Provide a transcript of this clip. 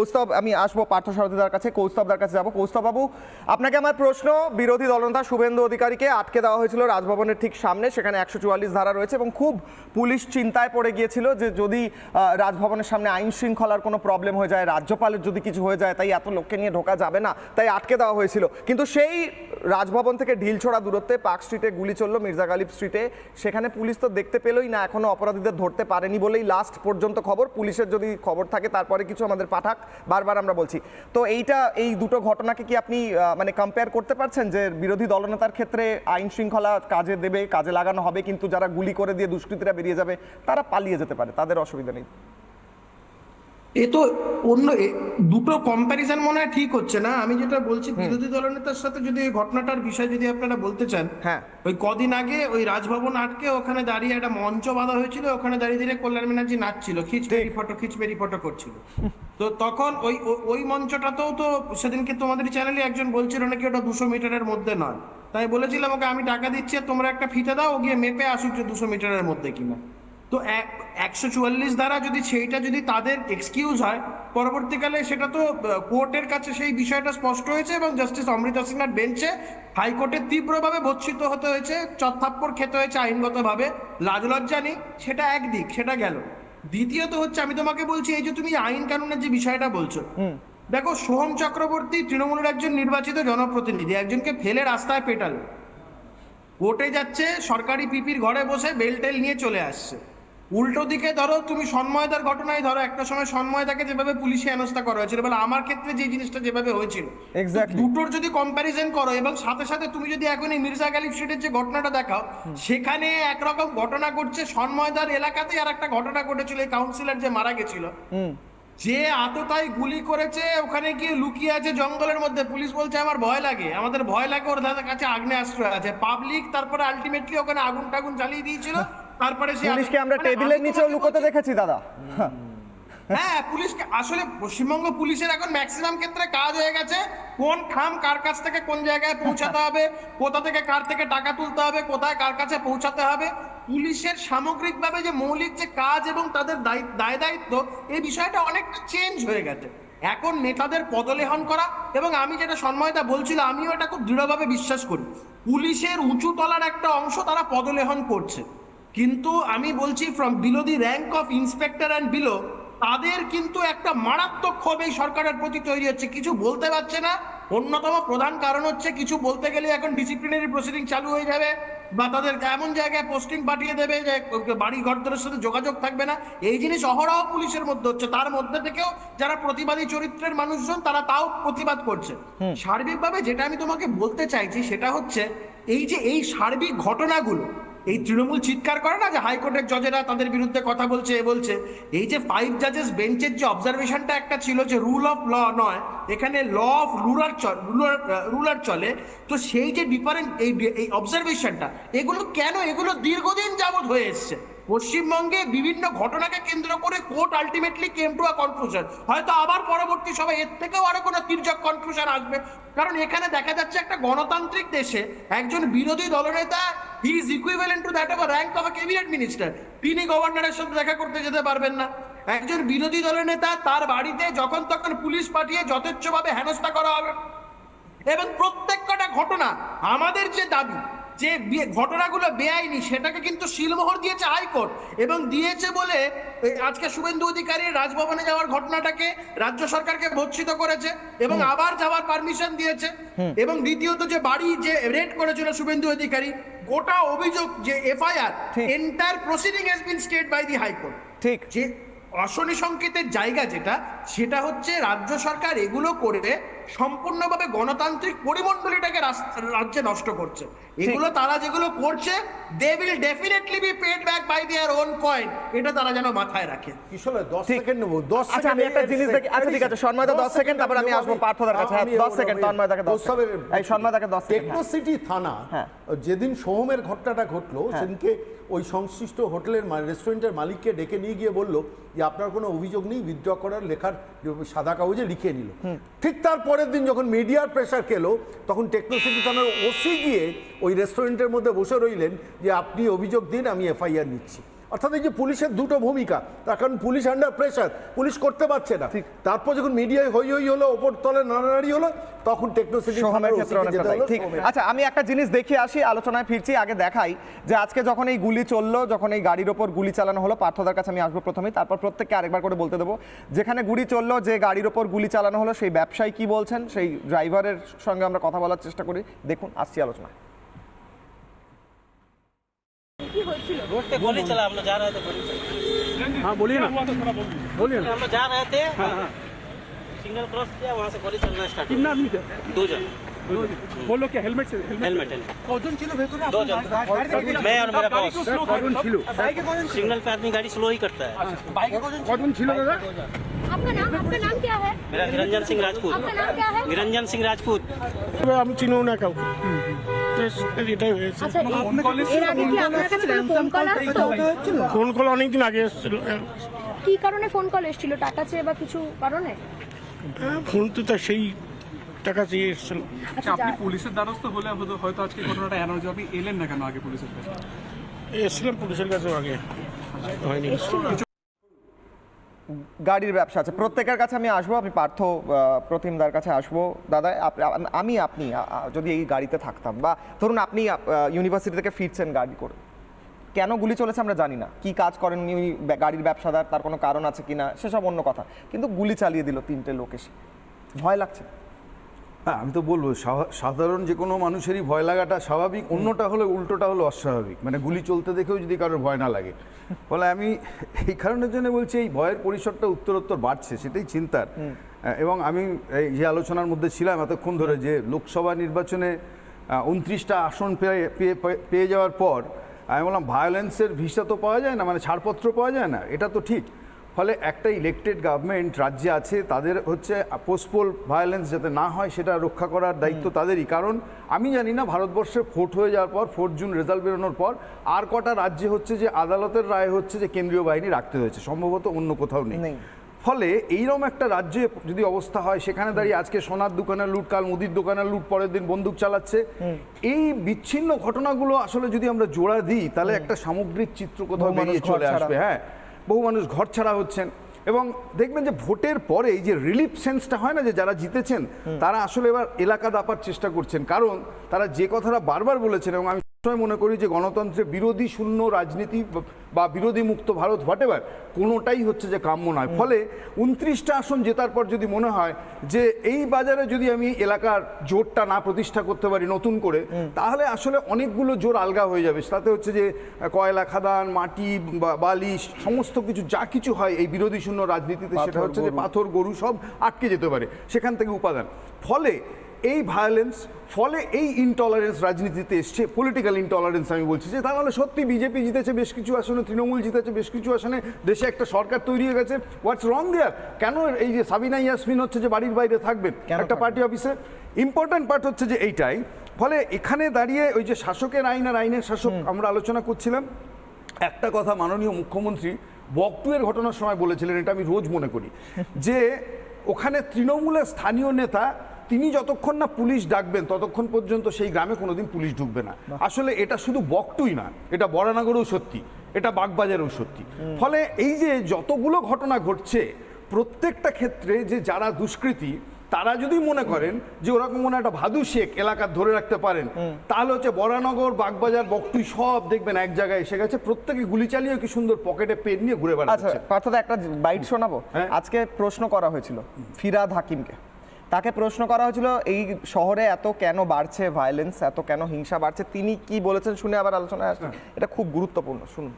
কৌস্তব, আমি আসব পার্থ সারথীদার কাছে, কৌস্তবদার কাছে যাব। কৌস্তব বাবু আপনাকে আমার প্রশ্ন, বিরোধী দলনেতা শুভেন্দু অধিকারীকে আটকে দেওয়া হয়েছিল রাজভবনের ঠিক সামনে, সেখানে একশো চুয়াল্লিশ ধারা রয়েছে এবং খুব পুলিশ চিন্তায় পড়ে গিয়েছিল যে যদি রাজভবনের সামনে আইন শৃঙ্খলার কোনো প্রবলেম হয়ে যায়, রাজ্যপালের যদি কিছু হয়ে যায়, তাই এত লোককে নিয়ে ঢোকা যাবে না, তাই আটকে দেওয়া হয়েছিল। কিন্তু সেই রাজভবন থেকে ঢিল ঢিলছোড়া দূরত্বে পার্ক স্ট্রিটে গুলি চলল, মির্জা গালিব স্ট্রিটে। সেখানে পুলিশ তো দেখতে পেলোই না এখনও অপরাধীদের ধরতে পারেনি বলেই লাস্ট পর্যন্ত খবর। পুলিশের যদি খবর থাকে, তারপরে কিছু আমাদের পাঠাক। বারবার আমরা বলছি। তো এইটা, এই দুটো ঘটনাকে কি আপনি মানে কম্পেয়ার করতে পারছেন যে বিরোধী দলনেতার ক্ষেত্রে আইন শৃঙ্খলা কাজে দেবে, কাজে লাগানো হবে, কিন্তু যারা গুলি করে দিয়ে দুষ্কৃতীরা বেরিয়ে যাবে, তারা পালিয়ে যেতে পারে, তাদের অসুবিধা নেই। এ তো অন্য দুটো কম্প্যারিজন মনে হয় ঠিক হচ্ছে না। আমি যেটা বলছি বিরোধী দলনেতার সাথে যদি এই ঘটনাটার বিষয় যদি আপনারা বলতে চান হ্যাঁ। ওই কদিন আগে ওই রাজভবন আটকে ওখানে দাঁড়িয়ে একটা মঞ্চ বাঁধা হয়েছিল ওখানে দাঁড়িয়ে দাঁড়িয়ে কল্যাণ ব্যানার্জি নাচছিল খিচবেরি ফটো খিচবেরি ফটো করছিল। তো তখন ওই ওই মঞ্চটাতেও তো সেদিনকে তোমাদের চ্যানেলে একজন বলছিল নাকি ওটা দুশো মিটারের মধ্যে নয়। তাই বলেছিলাম ওকে আমি টাকা দিচ্ছি আর তোমরা একটা ফিতে দাও ও গিয়ে মেপে আসুক যে দুশো মিটারের মধ্যে কিনা। তো একশো চুয়াল্লিশ দ্বারা যদি সেইটা যদি তাদের এক্সকিউজ হয় পরবর্তীকালে সেটা তো কোর্টের কাছে সেই বিষয়টা স্পষ্ট হয়েছে এবং জাস্টিস অমৃতা সিনহার বেঞ্চে হাইকোর্টে তীব্রভাবে ভৎসিত হতে হয়েছে চত্থাপ্পর খেতে হয়েছে আইনগতভাবে। লাজ লজ্জা নেই সেটা একদিক সেটা গেল। দ্বিতীয়ত হচ্ছে আমি তোমাকে বলছি এই যে তুমি আইন কানুনের যে বিষয়টা বলছো দেখো সোহম চক্রবর্তী তৃণমূলের একজন নির্বাচিত জনপ্রতিনিধি একজনকে ফেলে রাস্তায় পেটালো। কোর্টে যাচ্ছে সরকারি পিপির ঘরে বসে বেলটেল নিয়ে চলে আসছে। উল্টো দিকে ধরো তুমি সন্ময়দার ঘটনায় ধরো একটা সময় সন্ময়দাকে যেভাবে পুলিশে হেনস্থা করা হয়েছিল বলে আমার ক্ষেত্রে যে জিনিসটা যেভাবে হয়েছিল. দুটোর যদি কম্প্যারিজন করো এবং সাথে সাথে তুমি যদি এখন এই মির্জা গালিব স্ট্রিটের যে ঘটনাটা দেখাও সেখানে একরকম ঘটনা ঘটছে সন্ময়দার এলাকাতে আর একটা ঘটনা ঘটেছিল এই কাউন্সিলর যে মারা গেছিল। যে আততাই গুলি করেছে ওখানে গিয়ে লুকিয়ে আছে জঙ্গলের মধ্যে। পুলিশ বলছে আমার ভয় লাগে আমাদের ভয় লাগে ওর দাদার কাছে আগ্নেয়াস্ত্র আছে। পাবলিক তারপরে আলটিমেটলি ওখানে আগুন টাগুন জ্বালিয়ে দিয়েছিল। তারপরে সে পুলিশকে আমরা মানে টেবিলের নিচেও লুকোতে দেখেছি দাদা। হ্যাঁ পুলিশকে আসলে পশ্চিমবঙ্গ পুলিশের এখন ম্যাক্সিমাম ক্ষেত্রে কাজ হয়ে গেছে। কোন খাম কার কাছ থেকে কোন জায়গায় পৌঁছাতে হবে কোথা থেকে কার থেকে টাকা তুলতে হবে কোথায় কার কাছে পৌঁছাতে হবে। পুলিশের সামগ্রিকভাবে যে মৌলিক যে কাজ এবং তাদের দায়ি- দায় দায়িত্ব এই বিষয়টা অনেকটা চেঞ্জ হয়ে গেছে। এখন নেতাদের পদলেহন করা এবং আমি যেটা সন্ময়তা বলছিল আমিও এটা খুব দৃঢ়ভাবে বিশ্বাস করি। পুলিশের উঁচু তলার একটা অংশ তারা পদলেহন করছে। কিন্তু আমি বলছি from below the rank of inspector and below তাদের কিন্তু একটা মারাত্মক ক্ষোভ এই সরকারের প্রতি তৈরি হচ্ছে। কিছু বলতে পারছে না। অন্যতম প্রধান কারণ হচ্ছে কিছু বলতে গেলে এখন ডিসিপ্লিনারি প্রসিডিং চালু হয়ে যাবে বা তাদের এমন জায়গায় পোস্টিং পাঠিয়ে দেবে যে বাড়ি ঘরদরের সাথে যোগাযোগ থাকবে না। এই জিনিস অহরহ পুলিশের মধ্যে হচ্ছে। তার মধ্যে থেকেও যারা প্রতিবাদী চরিত্রের মানুষজন তারা তাও প্রতিবাদ করছে। সার্বিকভাবে যেটা আমি তোমাকে বলতে চাইছি সেটা হচ্ছে এই যে এই সার্বিক ঘটনাগুলো এই তৃণমূল চিৎকার করে না যে হাইকোর্টের জজেরা তাদের বিরুদ্ধে কথা বলছে, এ বলছে? এই যে ফাইভ জাজেস বেঞ্চের যে অবজারভেশনটা একটা ছিল যে রুল অফ ল নয়, এখানে law of ruler ruler ruler চলে, তো সেই যে ডিফারেন্ট এই অবজারভেশনটা এগুলো কেন? এগুলো দীর্ঘদিন যাবৎ হয়ে এসছে। পশ্চিমবঙ্গে বিভিন্ন ঘটনাকে কেন্দ্র করে court ultimately came to a conclusion হয়তো আবার পরবর্তী সময় এর থেকেও আরও কোনো তির্যক কনক্লুশন আসবে। কারণ এখানে দেখা যাচ্ছে একটা গণতান্ত্রিক দেশে একজন বিরোধী দলনেতা he is equivalent to that of rank of cabinet minister তিনি গভর্নরের সাথে দেখা করতে যেতে পারবেন না। একজন বিরোধী দলের নেতা তার বাড়িতে যখন তখন পুলিশ পাঠিয়ে যথেচ্ছভাবে হেনস্থা করা হবে। এবং প্রত্যেকটা ঘটনা আমাদের যে দাবি যে ঘটনাগুলো বেআইনি সেটাকে কিন্তু শিলমোহর দিয়েছে হাইকোর্ট এবং দিয়েছে বলে আজকে শুভেন্দু অধিকারী রাজভবনে যাওয়ার ঘটনাটাকে রাজ্য সরকারকে ভৎসিত করেছে এবং আবার যাওয়ার পারমিশন দিয়েছে। এবং দ্বিতীয়ত যে বাড়ি যে রেড করেছিল শুভেন্দু অধিকারী গোটা অভিযোগ যে এফআইআর ঠিক। Entire proceeding has been stayed by the High Court ঠিক। অশনি সংকেতের জায়গা যেটা সেটা হচ্ছে রাজ্য সরকার এগুলো করে সম্পূর্ণভাবে গণতান্ত্রিক পরিমণ্ডলীটাকে রাজ্যে নষ্ট করছে এগুলো তারা যেগুলো করছে they will definitely be paid back by their own coin এটা তারা যেন মাথায় রাখে কিশোর দশ ঠিক। সেকেন্ড নেব দশ আচ্ছা, আমি একটা জিনিস দেখি- আচ্ছা, ঠিক আছে, সন্ময়দা দশ সেকেন্ড, তারপর আমি আসব পার্থদার কাছে। হ্যাঁ, দশ সেকেন্ড, তন্ময়দাকে দশ সেকেন্ড। এই সন্ময়দাকে দশ সেকেন্ড, হ্যাঁ। টেকনোসিটি থানা হ্যাঁ। যেদিন সোহমের ঘটনাটা ঘটলো সেদিনকে ওই সংশ্লিষ্ট হোটেলের রেস্টুরেন্টের মালিককে ডেকে নিয়ে গিয়ে বলল যে আপনার কোনো অভিযোগ নেই? উইথড্র করার লেখার সাদা কাগজে লিখে নিল। ঠিক তার পরের দিন যখন মিডিয়ার প্রেশার খেলো তখন টেকনোসিটি থানার ওসি গিয়ে ওই রেস্টুরেন্টের মধ্যে বসে রইলেন যে আপনি অভিযোগ দিন আমি এফআইআর নিচ্ছি। অর্থাৎ এই যে পুলিশের দুটো ভূমিকা তার কারণ পুলিশ আন্ডার প্রেশার পুলিশ করতে পারছে না। তারপর যখন মিডিয়ায় হই হই হলো ওপর তলে নাড়ানাড়ি হলো তখন টেকনোসিটি ঠিক। আচ্ছা আমি একটা জিনিস দেখে আসি আলোচনায় ফিরছি আগে দেখাই যে আজকে যখন এই গুলি চলল যখন এই গাড়ির ওপর গুলি চালানো হলো পার্থদার কাছে আমি আসব প্রথমেই তারপর প্রত্যেককে আরেকবার করে বলতে দেবো। যেখানে গুলি চলল যে গাড়ির ওপর গুলি চালানো হলো সেই ব্যবসায়ী কি বলছেন? সেই ড্রাইভারের সঙ্গে আমরা কথা বলার চেষ্টা করি। দেখুন আসছি আলোচনা रोड पे गोली चला हम लोग जा रहे थे हाँ बोलिए ना। बोलिए ना। हम लोग जा रहे थे हाँ, हाँ, हाँ। सिंगल क्रॉस किया वहाँ से गोली चलना स्टार्ट कितना आदमी थे? दो जन। बोलो क्या हेलमेट से हेलमेट हेलमेट किलो भेजो ना दो जन। मैं और मेरा बॉस किलो? सिग्नल पे आदमी गाड़ी स्लो ही करता है। Bike kilo? आपका नाम आपका नाम क्या है? मेरा निरंजन सिंह राजपूत। आपका नाम क्या है? निरंजन सिंह राजपूत। हम चिन्हू ना कहूँ এটাই হয়েছে। আচ্ছা কাছে ফোন কল ফোন অনেকদিন আগে এসেছিল কি কারণে ফোন কল এসেছিল? টাকা চেয়ে বা কিছু কারণে? ফোন তো তা সেই টাকা চেয়ে এসেছিল। আচ্ছা আপনি পুলিশের দ্বারস্থ হলে হয়তো- হয়তো আজকে ঘটনাটা এড়ানো যাবে। এলেন না কেন আগে পুলিশের কাছে? এসেছিলাম পুলিশের কাছেও আগে। হয়নি। গাড়ির ব্যবসা আছে। প্রত্যেকের কাছে আমি আসব, আমি পার্থ প্রতিমদার কাছে আসব। দাদা আমি আপনি যদি এই গাড়িতে থাকতাম বা ধরুন আপনি ইউনিভার্সিটি থেকে ফিরছেন গাড়ি করে। কেন গুলি চলেছে আমরা জানি না। কি কাজ করেন গাড়ির ব্যবসাদার, তার কোনো কারণ আছে কি না সেসব অন্য কথা। কিন্তু গুলি চালিয়ে দিল তিনটে লোক এসে। ভয় লাগছে। হ্যাঁ আমি তো বলব সাধারণ যে কোনো মানুষেরই ভয় লাগাটা স্বাভাবিক অন্যটা হলে উল্টোটা হলো অস্বাভাবিক। মানে গুলি চলতে দেখেও যদি কারোর ভয় না লাগে। ফলে আমি এই কারণের জন্য বলছি এই ভয়ের পরিসরটা উত্তরোত্তর বাড়ছে সেটাই চিন্তার। এবং আমি এই যে আলোচনার মধ্যে ছিলাম এতক্ষণ ধরে যে লোকসভা নির্বাচনে উনত্রিশটা আসন পেয়ে পেয়ে- যাওয়ার পর আমি বললাম ভায়োলেন্সের ভিসা তো পাওয়া যায় না মানে ছাড়পত্র পাওয়া যায় না এটা তো ঠিক। ফলে একটা ইলেকটেড গভর্নমেন্ট রাজ্যে আছে তাদের হচ্ছে পোস্টপোল ভায়োলেন্স যাতে না হয় সেটা রক্ষা করার দায়িত্ব তাদেরই। কারণ আমি জানি না ভারতবর্ষে ভোট হয়ে যাওয়ার পর ফোর্থ জুন রেজাল্ট বেরোনোর পর আর কটা রাজ্যে হচ্ছে যে আদালতের রায় হচ্ছে যে কেন্দ্রীয় বাহিনী রাখতে হয়েছে। সম্ভবত অন্য কোথাও নেই। নেই। ফলে এইরকম একটা রাজ্যে যদি অবস্থা হয় সেখানে দাঁড়িয়ে আজকে সোনার দোকানে লুট কাল মুদির দোকানে লুট পরের দিন বন্দুক চালাচ্ছে। এই বিচ্ছিন্ন ঘটনাগুলো আসলে যদি আমরা জোড়া দিই তাহলে একটা সামগ্রিক চিত্র কোথাও বেরিয়ে চলে আসবে হ্যাঁ। বহু মানুষ ঘর ছাড়া হচ্ছেন। এবং দেখবেন যে ভোটের পরে এই যে রিলিফ সেন্সটা হয় না যে যারা জিতেছেন তারা আসলে এবার এলাকা দাপার চেষ্টা করছেন। কারণ তারা যে কথাটা বারবার বলেছেন এবং আমি সবসময় মনে করি যে গণতন্ত্রে বিরোধী শূন্য রাজনীতি বা- বিরোধী মুক্ত ভারত হোয়াট এভার কোনোটাই হচ্ছে যে কাম্য নয়। ফলে উনত্রিশটা আসন জেতার পর যদি মনে হয় যে এই বাজারে যদি আমি এলাকার জোরটা না প্রতিষ্ঠা করতে পারি নতুন করে তাহলে আসলে অনেকগুলো জোর আলগা হয়ে যাবে। তাতে হচ্ছে যে কয়লা খাদান মাটি বা- বালি সমস্ত কিছু যা কিছু হয় এই বিরোধী শূন্য রাজনীতিতে সেটা হচ্ছে যে পাথর গরু সব আটকে যেতে পারে সেখান থেকে উপাদান। ফলে এই ভায়োলেন্স ফলে এই ইনটলারেন্স রাজনীতিতে এসছে পলিটিক্যাল ইনটলারেন্স আমি বলছি যে তাহলে সত্যি বিজেপি জিতেছে বেশ কিছু আসনে তৃণমূল জিতেছে বেশ কিছু আসনে দেশে একটা সরকার তৈরি হয়ে গেছে। হোয়াটস রং দেয়ার কেন এই যে সাবিনা ইয়াসমিন হচ্ছে যে বাড়ির বাইরে থাকবেন একটা পার্টি অফিসে ইম্পর্ট্যান্ট পার্ট হচ্ছে যে এইটাই ফলে এখানে দাঁড়িয়ে ওই যে শাসকের আইন আর আইনের শাসক আমরা আলোচনা করছিলাম। একটা কথা মাননীয় মুখ্যমন্ত্রী বকটুয়ের ঘটনার সময় বলেছিলেন এটা আমি রোজ মনে করি যে ওখানে তৃণমূলের স্থানীয় নেতা তিনি যতক্ষণ না পুলিশ ডাকবেন ততক্ষণ পর্যন্ত সেই গ্রামে কোনোদিন পুলিশ ঢুকবে না। আসলে এটা শুধু বকটুই না এটা বরানগরেও সত্যি এটা বাগবাজারেও সত্যি। ফলে এই যে যতগুলো ঘটনা ঘটছে প্রত্যেকটা ক্ষেত্রে যে যারা দুষ্কৃতী তারা যদি মনে করেন যে ওরকম মনে একটা ভাদু শেখ এলাকা ধরে রাখতে পারেন তাহলে হচ্ছে বরানগর বাগবাজার বকটুই সব দেখবেন এক জায়গায় এসে গেছে প্রত্যেকে গুলি চালিয়ে কি সুন্দর পকেটে পেন নিয়ে ঘুরে আচ্ছা বেড়াচ্ছে পার্থদা একটা বাইট শোনাবো? হ্যাঁ। আজকে প্রশ্ন করা হয়েছিল ফিরাদ হাকিমকে। তাকে প্রশ্ন করা হয়েছিল এই শহরে এত কেন বাড়ছে ভায়োলেন্স এত কেন হিংসা বাড়ছে? তিনি কি বলেছেন শুনে আবার আলোচনায় আসলেন এটা খুব গুরুত্বপূর্ণ শুনুন।